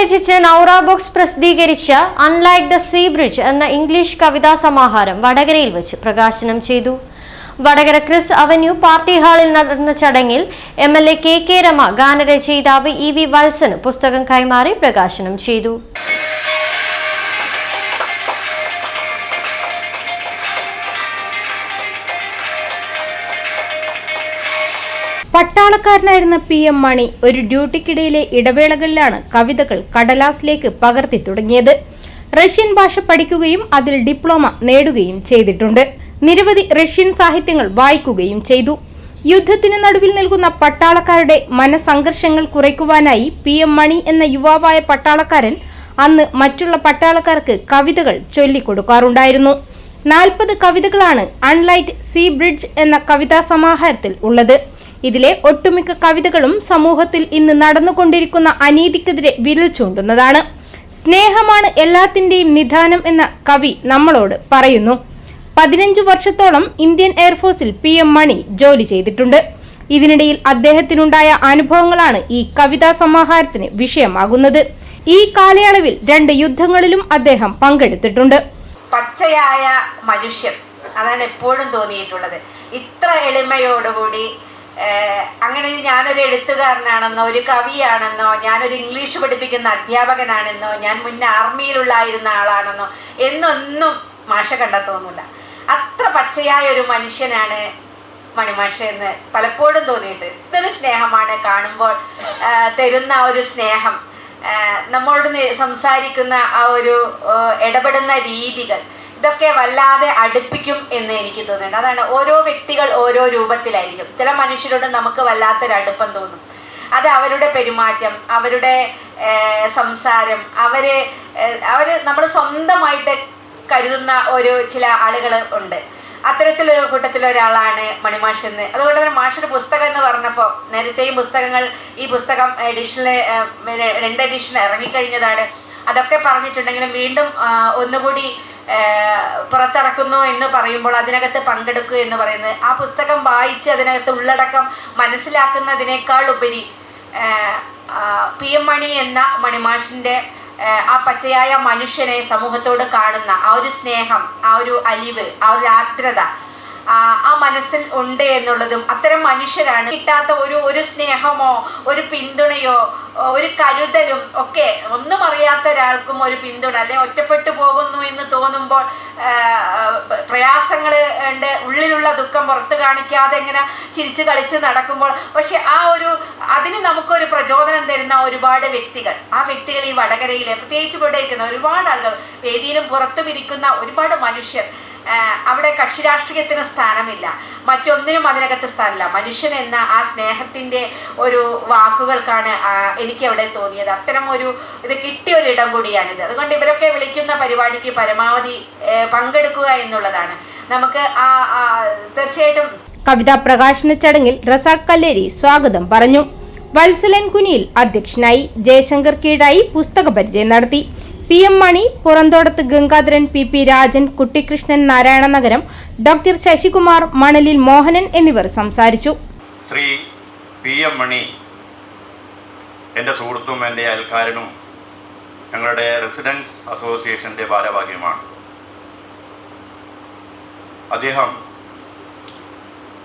രചിച്ച് നൗറ ബോക്സ് പ്രസിദ്ധീകരിച്ച അൺലൈക്ക് ദ സീ ബ്രിഡ്ജ് എന്ന ഇംഗ്ലീഷ് കവിതാ സമാഹാരം വടകരയിൽ വെച്ച് പ്രകാശനം ചെയ്തു. വടകര ക്രിസ് അവന്യൂ പാർട്ടി ഹാളിൽ നടന്ന ചടങ്ങിൽ M L A K K Rama ഗാനരചയിതാവ് ഇ വി വത്സന് പുസ്തകം കൈമാറി പ്രകാശനം ചെയ്തു. പട്ടാളക്കാരനായിരുന്ന പി എം മണി ഒരു ഡ്യൂട്ടിക്കിടയിലെ ഇടവേളകളിലാണ് കവിതകൾ കടലാസിലേക്ക് പകർത്തി തുടങ്ങിയത്. റഷ്യൻ ഭാഷ പഠിക്കുകയും അതിൽ ഡിപ്ലോമ നേടുകയും ചെയ്തിട്ടുണ്ട്. നിരവധി റഷ്യൻ സാഹിത്യങ്ങൾ വായിക്കുകയും ചെയ്തു. യുദ്ധത്തിന് നടുവിൽ നിൽക്കുന്ന പട്ടാളക്കാരുടെ മനസംഘർഷങ്ങൾ കുറയ്ക്കുവാനായി പി എം മണി എന്ന യുവാവായ പട്ടാളക്കാരൻ അന്ന് മറ്റുള്ള പട്ടാളക്കാർക്ക് കവിതകൾ ചൊല്ലിക്കൊടുക്കാറുണ്ടായിരുന്നു. നാൽപ്പത് കവിതകളാണ് അൺലൈറ്റ് സീ ബ്രിഡ്ജ് എന്ന കവിതാ സമാഹാരത്തിൽ ഉള്ളത്. ഇതിലെ ഒട്ടുമിക്ക കവിതകളും സമൂഹത്തിൽ ഇന്ന് നടന്നുകൊണ്ടിരിക്കുന്ന അനീതിക്കെതിരെ വിരൽ ചൂണ്ടുന്നതാണ്. സ്നേഹമാണ് എല്ലാത്തിന്റെയും നിധാനം എന്ന കവി നമ്മളോട് പറയുന്നു. പതിനഞ്ചു വർഷത്തോളം ഇന്ത്യൻ എയർഫോഴ്സിൽ പി എം മണി ജോലി ചെയ്തിട്ടുണ്ട്. ഇതിനിടയിൽ അദ്ദേഹത്തിനുണ്ടായ അനുഭവങ്ങളാണ് ഈ കവിതാ സമാഹാരത്തിന് വിഷയമാകുന്നത്. ഈ കാലയളവിൽ രണ്ട് യുദ്ധങ്ങളിലും അദ്ദേഹം പങ്കെടുത്തിട്ടുണ്ട്. പച്ചയായ മനുഷ്യൻ അതാണ് എപ്പോഴും തോന്നിയിട്ടുള്ളത്. ഇത്ര എളിമയോടുകൂടി അങ്ങനെ ഞാനൊരു എഴുത്തുകാരനാണെന്നോ ഒരു കവിയാണെന്നോ ഞാനൊരു ഇംഗ്ലീഷ് പഠിപ്പിക്കുന്ന അധ്യാപകനാണെന്നോ ഞാൻ മുന്നേ ആർമിയിലുള്ളായിരുന്ന ആളാണെന്നോ എന്നൊന്നും മാഷ കണ്ടെത്തുന്നില്ല അത്ര പച്ചയായ ഒരു മനുഷ്യനാണ് മണിമാഷ എന്ന് പലപ്പോഴും തോന്നിയിട്ട് ഇതൊരു സ്നേഹമാണ് കാണുമ്പോൾ തരുന്ന ഒരു സ്നേഹം. നമ്മളോട് സംസാരിക്കുന്ന ആ ഒരു ഇടപെടുന്ന രീതികൾ. ഇതൊക്കെ വല്ലാതെ അടുപ്പിക്കും എന്ന് എനിക്ക് തോന്നുന്നുണ്ട്. അതാണ് ഓരോ വ്യക്തികൾ ഓരോ രൂപത്തിലായിരിക്കും. ചില മനുഷ്യരോട് നമുക്ക് വല്ലാത്തൊരു അടുപ്പം തോന്നും. അത് അവരുടെ പെരുമാറ്റം അവരുടെ സംസാരം അവരെ അവർ നമ്മൾ സ്വന്തമായിട്ട് കരുതുന്ന ഒരു ചില ആളുകൾ ഉണ്ട്. അത്തരത്തിലൊരു കൂട്ടത്തിൽ ഒരാളാണ് മണിമാഷ് എന്ന്. അതുകൊണ്ട് തന്നെ മാഷൊരു പുസ്തകം എന്ന് പറഞ്ഞപ്പോൾ നേരത്തെയും പുസ്തകങ്ങൾ ഈ പുസ്തകം എഡിഷനിലെ രണ്ട് എഡിഷൻ ഇറങ്ങിക്കഴിഞ്ഞതാണ്. അതൊക്കെ പറഞ്ഞിട്ടുണ്ടെങ്കിലും വീണ്ടും ഒന്നുകൂടി പുറത്തിറക്കുന്നു എന്ന് പറയുമ്പോൾ അതിനകത്ത് പങ്കെടുക്കുക എന്ന് പറയുന്നത്. ആ പുസ്തകം വായിച്ച് അതിനകത്ത് ഉള്ളടക്കം മനസ്സിലാക്കുന്നതിനേക്കാൾ ഉപരി പി എം മണി എന്ന മണിമാഷിന്റെ ആ പച്ചയായ മനുഷ്യനെ സമൂഹത്തോട് കാണുന്ന ആ ഒരു സ്നേഹം ആ ഒരു അലിവ് ആ ഒരു ആർദ്രത ആ മനസ്സിൽ ഉണ്ട് എന്നുള്ളതും അത്തരം മനുഷ്യരാണ്. കിട്ടാത്ത ഒരു ഒരു സ്നേഹമോ ഒരു പിന്തുണയോ ഒരു കരുതലും ഒക്കെ ഒന്നും ഒരാൾക്കും ഒരു പിന്തുണ അല്ലെ? ഒറ്റപ്പെട്ടു പോകുന്നു എന്ന് തോന്നുമ്പോൾ പ്രയാസങ്ങൾ ഉണ്ട് ഉള്ളിലുള്ള ദുഃഖം പുറത്ത് കാണിക്കാതെ ഇങ്ങനെ ചിരിച്ച് കളിച്ച് നടക്കുമ്പോൾ. പക്ഷെ ആ ഒരു അതിന് നമുക്കൊരു പ്രചോദനം തരുന്ന ഒരുപാട് വ്യക്തികൾ. ആ വ്യക്തികൾ ഈ വടകരയിലെ പ്രത്യേകിച്ച് ഇവിടെ ഇരിക്കുന്ന ഒരുപാട് ആളുകൾ വേദിയിലും പുറത്തും ഇരിക്കുന്ന ഒരുപാട് മനുഷ്യർ അവിടെ കക്ഷി രാഷ്ട്രീയത്തിന് സ്ഥാനമില്ല. മറ്റൊന്നിനും അതിനകത്ത് സ്ഥാനമില്ല. മനുഷ്യൻ എന്ന ആ സ്നേഹത്തിന്റെ ഒരു വാക്കുകൾക്കാണ് എനിക്ക് അവിടെ തോന്നിയത്. അത്തരം ഒരു ഇത് കിട്ടിയ ഒരു ഇടം കൂടിയാണിത്. അതുകൊണ്ട് ഇവരൊക്കെ വിളിക്കുന്ന പരിപാടിക്ക് പരമാവധി പങ്കെടുക്കുക എന്നുള്ളതാണ്. നമുക്ക് ആ, തീർച്ചയായിട്ടും കവിതാ പ്രകാശന ചടങ്ങിൽ റസാഖ് കല്ലേരി സ്വാഗതം പറഞ്ഞു. വത്സലൻ കുനിയിൽ അധ്യക്ഷനായി ജയശങ്കർ കീഴായി പുസ്തക പരിചയം നടത്തി. P M Mani Puranthodath Gangadharan P P Rajan Kuttikrishnan Narayana Nagaram doctor Sasikumar മണലിൽ മോഹനൻ എന്നിവർ സംസാരിച്ചു. ശ്രീ പി എം മണി എന്റെ സുഹൃത്തും എന്റെ അയൽക്കാരനും ഞങ്ങളുടെ റെസിഡൻസ് അസോസിയേഷന്റെ ഭാരവാഹിയുമാണ്. അദ്ദേഹം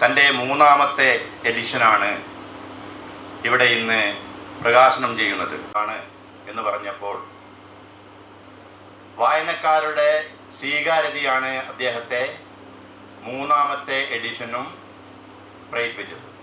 തന്റെ മൂന്നാമത്തെ എഡിഷനാണ് ഇവിടെ ഇന്ന് പ്രകാശനം ചെയ്യുന്നത്. ആണ് എന്ന് പറഞ്ഞപ്പോൾ വായനക്കാരുടെ സ്വീകാര്യതയാണ് അദ്ദേഹത്തെ മൂന്നാമത്തെ എഡിഷനും പ്രേരിപ്പിച്ചത്.